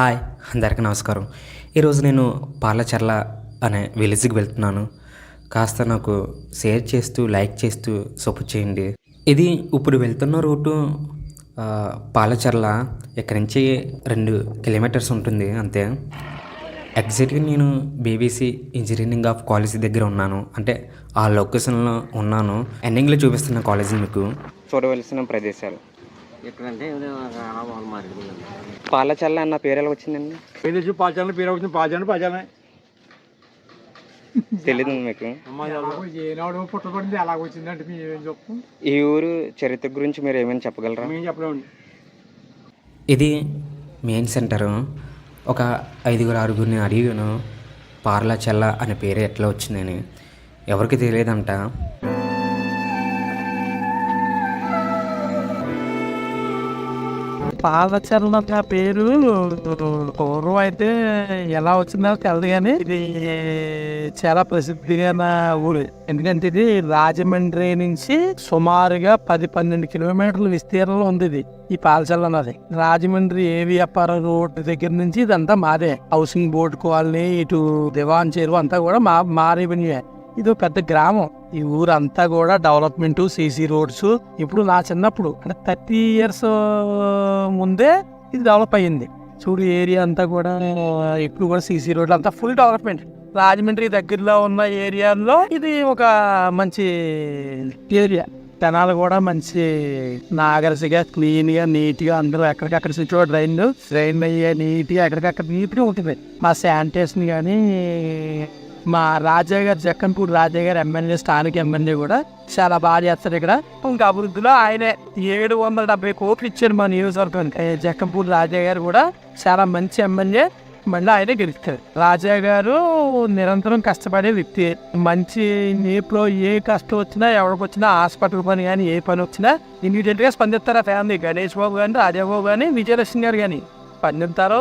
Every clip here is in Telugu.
హాయ్ అందరికీ నమస్కారం. ఈరోజు నేను పాలచర్ల అనే విలేజ్కి వెళ్తున్నాను. కాస్త నాకు షేర్ చేస్తూ లైక్ చేస్తూ సపోర్ట్ చేయండి. ఇది ఇప్పుడు వెళ్తున్న రూటు పాలచర్ల. ఇక్కడి నుంచి రెండు కిలోమీటర్స్ ఉంటుంది అంతే. ఎగ్జాక్ట్గా నేను బీబీసీ ఇంజనీరింగ్ ఆఫ్ కాలేజ్ దగ్గర ఉన్నాను. అంటే ఆ లొకేషన్లో ఉన్నాను. ఎండింగ్లో చూపిస్తున్న కాలేజీ మీకు. చూడవలసిన ప్రదేశాలు. ఎక్కడంటే పాలచర్ల అన్న పేరు ఎలా వచ్చిందండి? ఏదేసి పాచాలని పేరు వచ్చింది? పాచాలని పాచాలని తెలీదు మీకు. ఏనాడు పుట్టబడింది అలాగ వచ్చిందంటే మేము చెప్తాం ఈ ఊరు చరిత్ర గురించి మీరు ఏమైనా చెప్పగలరా? మేము చెప్పలేమండి. ఇది మెయిన్ సెంటరు. ఒక ఐదుగురు ఆరుగురిని అడిగాను పార్లా చెల్ల అనే పేరు ఎట్లా వచ్చిందని. ఎవరికి తెలియదంట. పాదచరణ నా పేరు పూర్వం అయితే ఎలా వచ్చిందో తెలియదు కానీ ఇది చాలా ప్రసిద్ధిగా ఊరు. ఎందుకంటే ఇది రాజమండ్రి నుంచి సుమారుగా పది పన్నెండు కిలోమీటర్ల విస్తీర్ణంలో ఉంది ఇది ఈ పాలచల్ల అన్నది రాజమండ్రి ఏవి వ్యాపార రోడ్ దగ్గర నుంచి ఇదంతా మాదే. హౌసింగ్ బోర్డు కాలనీ ఇటు దివాన్ చెరువు అంతా కూడా మా మా రెవెన్యూ ఇది ఒక పెద్ద గ్రామం. ఈ ఊరంతా కూడా డెవలప్మెంట్ సీసీ రోడ్స్ ఇప్పుడు నా చిన్నప్పుడు అంటే థర్టీ ఇయర్స్ ముందే ఇది డెవలప్ అయ్యింది. చూడు ఏరియా అంతా కూడా ఇప్పుడు కూడా సీసీ రోడ్లు అంతా ఫుల్ డెవలప్మెంట్. రాజమండ్రి దగ్గరలో ఉన్న ఏరియాలో ఇది ఒక మంచి ఏరియా. జనాలు కూడా మంచి నాగరసిగా క్లీన్గా నీట్గా అందరూ ఎక్కడికక్కడ సిచ్యువో డ్రైన్ డ్రైన్ అయ్యే నీట్గా ఎక్కడికక్కడ నీట్గా ఉంటుంది మా శానిటేషన్ కానీ మా రాజా గారు జక్కన్పూడి రాజయ్య గారు ఎమ్మెల్యే స్థానిక ఎమ్మెల్యే కూడా చాలా బాగా చేస్తారు ఇక్కడ. ఇంకా అభివృద్ధిలో ఆయనే ఏడు వందల డెబ్బై కోట్లు ఇచ్చారు మా నియోజకవర్గానికి. ఏ రాజయ్య గారు కూడా చాలా మంచి ఎమ్మెల్యే మళ్ళీ ఆయనే గెలుస్తారు. రాజా గారు నిరంతరం కష్టపడే వ్యక్తి. మంచి ఏపులో ఏ కష్టం వచ్చినా ఎవరికి వచ్చినా హాస్పిటల్ పని కానీ ఏ పని వచ్చినా ఇమీడియట్గా స్పందిస్తారు ఆ ఫ్యామిలీ. గణేష్ బాబు కానీ రాజాబాబు కానీ విజయలక్ష్మి గారు కానీ స్పందిస్తారు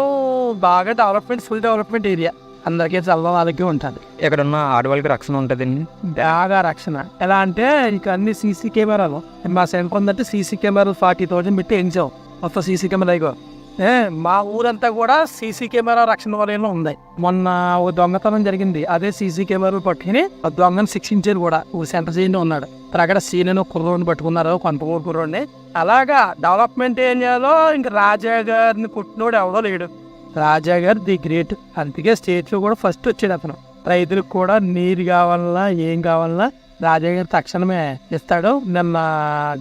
బాగా డెవలప్మెంట్ ఫుల్ డెవలప్మెంట్ ఏరియా అందరికీ చల్లడం వాళ్ళకి ఉంటుంది. ఇక్కడ ఉన్న ఆడవాళ్ళకి రక్షణ ఉంటుందండి? బాగా రక్షణ. ఎలా అంటే ఇక అన్ని సీసీ కెమెరాలు. మా సెంటర్ ఉందంటే సీసీ కెమెరాలు ఫార్టీ థౌజండ్ పెట్టి ఎంచాం మొత్తం సీసీ కెమెరా ఇగో. ఏ మా ఊరంతా కూడా సీసీ కెమెరా రక్షణ వలయంలో ఉంది మొన్న ఒక దొంగతనం జరిగింది. అదే సీసీ కెమెరాలు పట్టుకుని ఆ దొంగను శిక్షించారు కూడా. ఊరు సెంటర్ చేయండి ఉన్నాడు. అక్కడ సీనియర్ కుర్రోడిని పట్టుకున్నారు కొంత ఊరు కుర్రోడిని. అలాగా డెవలప్మెంట్ ఏరియాలో ఇంకా రాజా గారిని పుట్టినోడు ఎవడో లేడు. రాజా గారు ది గ్రేట్. అందుకే స్టేట్లో కూడా ఫస్ట్ వచ్చాడు అతను. రైతులకు కూడా నీరు కావాలన్నా ఏం కావాలన్నా రాజా గారు తక్షణమే ఇస్తాడు. నిన్న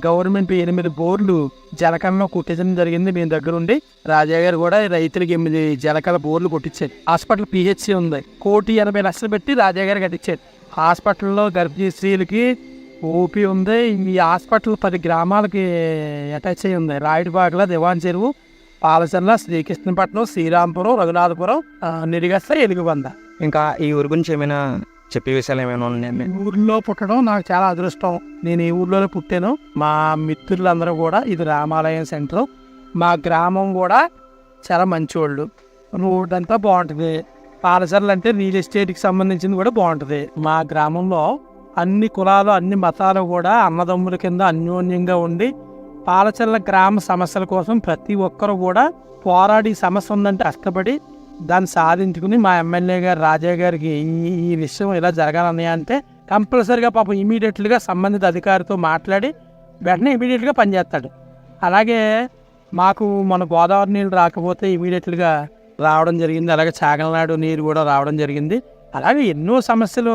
గవర్నమెంట్ ఎనిమిది బోర్లు జలకలను కుట్టించడం జరిగింది. మీ దగ్గర ఉండి రాజా గారు కూడా రైతులకు ఎనిమిది జలకల బోర్లు కొట్టించారు హాస్పిటల్ పిహెచ్సి ఉంది. కోటి ఎనభై లక్షలు పెట్టి రాజా గారు కట్టించారు హాస్పిటల్లో గర్భిణీ స్త్రీలకి ఓపీ ఉంది. ఈ హాస్పిటల్ పది గ్రామాలకి అటాచ్ అయ్యి ఉంది. రాయుడుపాకల దివాన్ చెరువు. పాలసర్ల శ్రీకృష్ణపట్నం శ్రీరాంపురం రఘునాథపురం నిరిగస్త ఎలుగుబంద. ఇంకా ఈ ఊరు గురించి ఏమైనా చెప్పే విషయాలు ఏమైనా ఉన్నాయండి ఊర్లో పుట్టడం నాకు చాలా అదృష్టం. నేను ఈ ఊర్లోనే పుట్టాను. మా మిత్రులందరూ కూడా ఇది రామాలయం సెంటర్. మా గ్రామం కూడా చాలా మంచివాళ్ళు రోడ్ అంతా బాగుంటుంది. పాలసర్లు అంటే రియల్ ఎస్టేట్కి సంబంధించింది కూడా బాగుంటుంది. మా గ్రామంలో అన్ని కులాలు అన్ని మతాలు కూడా అన్నదమ్ముల కింద అన్యోన్యంగా ఉండి పాలచల్ల గ్రామ సమస్యల కోసం ప్రతి ఒక్కరు కూడా పోరాడి సమస్య ఉందంటే కష్టపడి దాన్ని సాధించుకుని మా ఎమ్మెల్యే గారు రాజా గారికి ఈ ఈ విషయం ఇలా జరగాలన్నాయి అంటే కంపల్సరిగా పాపం ఇమీడియట్గా సంబంధిత అధికారితో మాట్లాడి వెంటనే ఇమీడియట్గా పనిచేస్తాడు అలాగే మాకు మన గోదావరి నీళ్ళు రాకపోతే ఇమీడియట్గా రావడం జరిగింది. అలాగే చాగలనాడు నీరు కూడా రావడం జరిగింది. అలాగే ఎన్నో సమస్యలు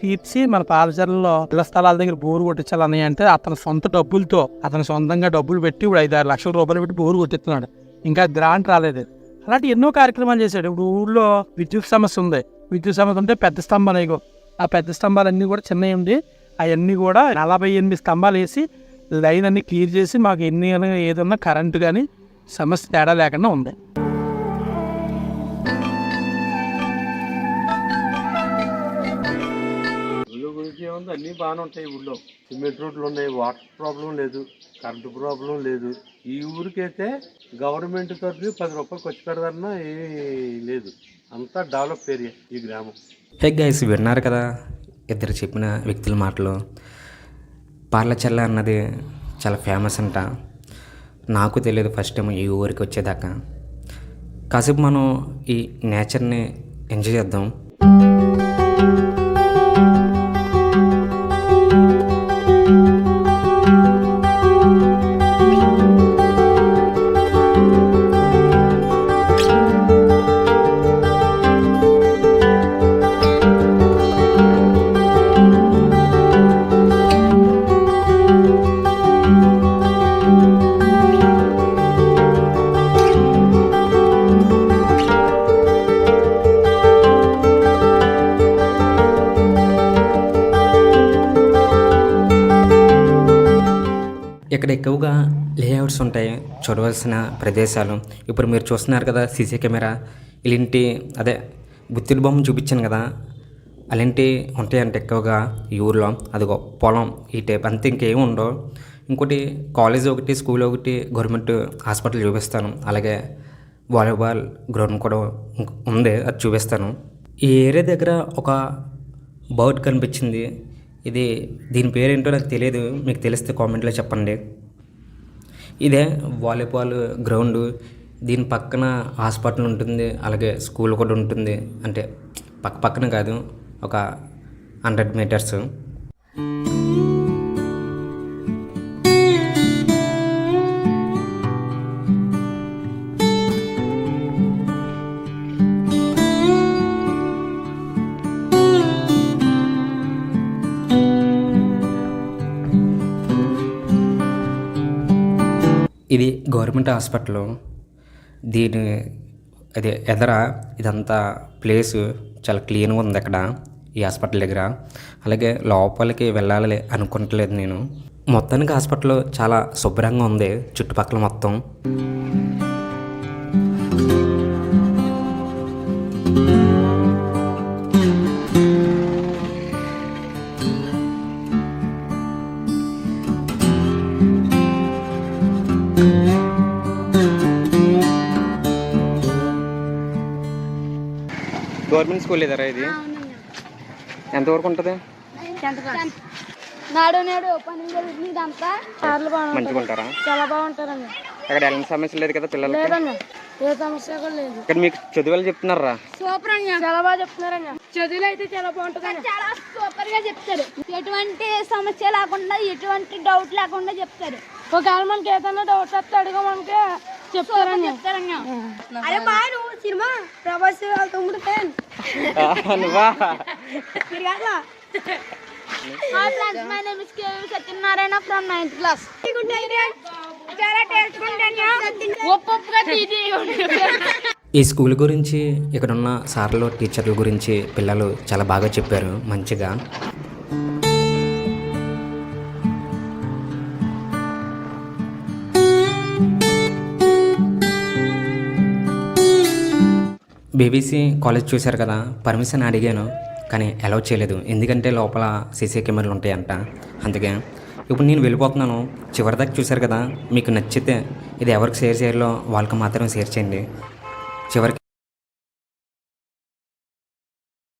తీర్చి మన పాలచర్లలో ఇళ్ళ స్థలాల దగ్గర బోరు కొట్టించాలని అంటే అతని సొంత డబ్బులతో అతను సొంతంగా డబ్బులు పెట్టి ఇప్పుడు ఐదు ఆరు లక్షల రూపాయలు పెట్టి బోరు కొట్టిస్తున్నాడు. ఇంకా గ్రాంట్ రాలేదు. అలాంటి ఎన్నో కార్యక్రమాలు చేశాడు. ఇప్పుడు ఊళ్ళో విద్యుత్ సమస్య ఉంది. విద్యుత్ సమస్య ఉంటే పెద్ద స్తంభాలు ఇగో ఆ పెద్ద స్తంభాలన్నీ కూడా చిన్నవి ఉంది అవన్నీ కూడా నలభై ఎనిమిది స్తంభాలు వేసి లైన్ అన్ని క్లియర్ చేసి మాకు ఎన్ని ఏదన్నా కరెంటు కానీ సమస్య తేడా లేకుండా ఉంది. ఉంది అన్నీ బాగానే ఉంటాయి ఊళ్ళో సిమెంట్ రోడ్లు ఉన్నాయి వాటర్ ప్రాబ్లం లేదు కరెంటు ప్రాబ్లం లేదు. ఈ ఊరికైతే గవర్నమెంట్ తరఫు పది రూపాయలు ఖర్చు పెడదన్నా ఏమీ లేదు. అంతా డెవలప్ ఏరియా ఈ గ్రామం. హే గైస్ విన్నారు కదా? ఇద్దరు చెప్పిన వ్యక్తుల మాటలు. పార్లచల్ల అన్నది చాలా ఫేమస్ అంట. నాకు తెలియదు ఫస్ట్ టైం ఈ ఊరికి వచ్చేదాకా. కాసేపు మనం ఈ నేచర్ని ఎంజాయ్ చేద్దాం. ఇక్కడ ఎక్కువగా లేఅవుట్స్ ఉంటాయి చూడవలసిన ప్రదేశాలు. ఇప్పుడు మీరు చూస్తున్నారు కదా సీసీ కెమెరా. ఇలాంటి అదే గుత్తిడి బొమ్మ చూపించాను కదా. అలాంటివి ఉంటాయంటే ఎక్కువగా ఈ ఊర్లో. అదిగో పొలం ఈ టైప్ అంతే ఇంకేం ఉండవు. ఇంకోటి కాలేజ్ ఒకటి స్కూల్ ఒకటి గవర్నమెంట్ హాస్పిటల్ చూపిస్తాను. అలాగే వాలీబాల్ గ్రౌండ్ కూడా ఉంది అది చూపిస్తాను. ఈ ఏరియా దగ్గర ఒక బర్డ్ కనిపించింది. ఇది దీని పేరేంటో నాకు తెలియదు మీకు తెలిస్తే కామెంట్లో చెప్పండి. ఇదే వాలీబాల్ గ్రౌండ్. దీని పక్కన హాస్పిటల్ ఉంటుంది అలాగే స్కూల్ కూడా ఉంటుంది. అంటే పక్క పక్కన కాదు ఒక హండ్రెడ్ మీటర్స్. ఇది గవర్నమెంట్ హాస్పిటల్. దీని అదే ఎదర ఇదంతా ప్లేస్ చాలా క్లీన్గా ఉంది అక్కడ ఈ హాస్పిటల్ దగ్గర. అలాగే లోపలికి వెళ్ళాలి అనుకుంటలేదు నేను. మొత్తానికి హాస్పిటల్ చాలా శుభ్రంగా ఉంది చుట్టుపక్కల మొత్తం. గవర్నమెంట్ స్కూల్ ఇదరా ఇది? ఎంతవరకు ఉంటుంది? నాడు నేడు ఓపెనింగ్ జరుగుతుంది ఇదంతా చాలా బాగుంటుంది మంచిగా ఉంటారా? చాలా బాగుంటారండి. అక్కడ ఎలాంటి సమస్య లేదు కదా పిల్లలకి? లేదండి. ఏ సమస్య కూడా లేదు. ఇక్కడ మీకు చదువులు చెప్తున్నారా? సూపర్ అండి. చాలా బాగా చెప్తున్నారండి. చదువులు అయితే చాలా బాగుంటుంది చాలా సూపర్గా చెప్తారు. ఎటువంటి సమస్య లేకుండా ఎటువంటి డౌట్ లేకుండా చెప్తారు. ఒకవేళ మనకి ఏదైనా డౌట్ వస్తే అడిగా మనకి చెప్తారని చెప్తారండి. అరే బాయ్ నువ్వు సినిమా ప్రభాస్ వాళ్ళ తమ్ముడు ఫ్యాన్. నువ్వా hi friends my name is KV Satyanarayana from ninth class చాలా టేస్ట్ ఒప్పొప్పుగా తీసి ఈ స్కూల్ గురించి ఇక్కడ ఉన్న సార్లు టీచర్ల గురించి పిల్లలు చాలా బాగా చెప్పారు మంచిగా. బీబీసీ కాలేజ్ చూశారు కదా పర్మిషన్ అడిగాను కానీ అలౌ చేయలేదు. ఎందుకంటే లోపల సీసీ కెమెరాలు ఉంటాయంట. అందుకే ఇప్పుడు నేను వెళ్ళిపోతున్నాను. చివరిదాకా చూశారు కదా మీకు నచ్చితే ఇది ఎవరికి షేర్ చేయాలో వాళ్ళకి మాత్రం షేర్ చేయండి. చివరికి